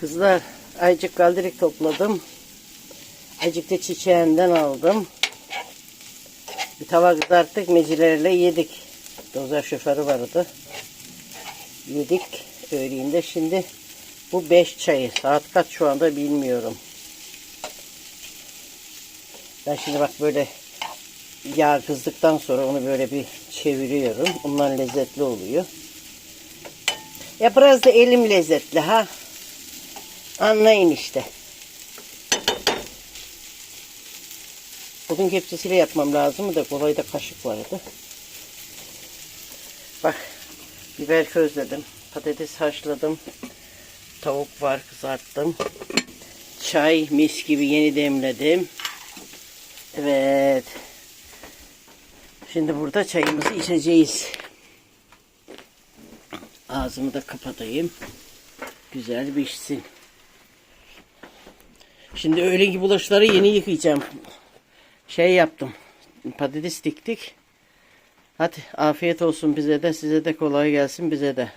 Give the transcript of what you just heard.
Kızlar aycık galdirik topladım. Aycık da çiçeğinden aldım. Bir tava kızarttık mecilerle yedik. Dozer şoförü vardı. Yedik öğleyin Şimdi bu 5 çayı. Saat kaç şu anda bilmiyorum. Ben şimdi bak böyle yağ kızdıktan sonra onu böyle bir çeviriyorum. Bunlar lezzetli oluyor. Ya biraz da elim lezzetli ha. Anlayın işte. Odun kepçesiyle yapmam lazım da kolayda kaşık vardı. Bak biber közledim. Patates haşladım. Tavuk var kızarttım. Çay mis gibi yeni demledim. Evet. Şimdi burada çayımızı içeceğiz. Ağzımı da kapatayım. Güzel bir içsin. Şimdi öğlenki bulaşıkları yeni yıkayacağım. Şey yaptım. Patates diktik. Hadi afiyet olsun bize de size de kolay gelsin bize de.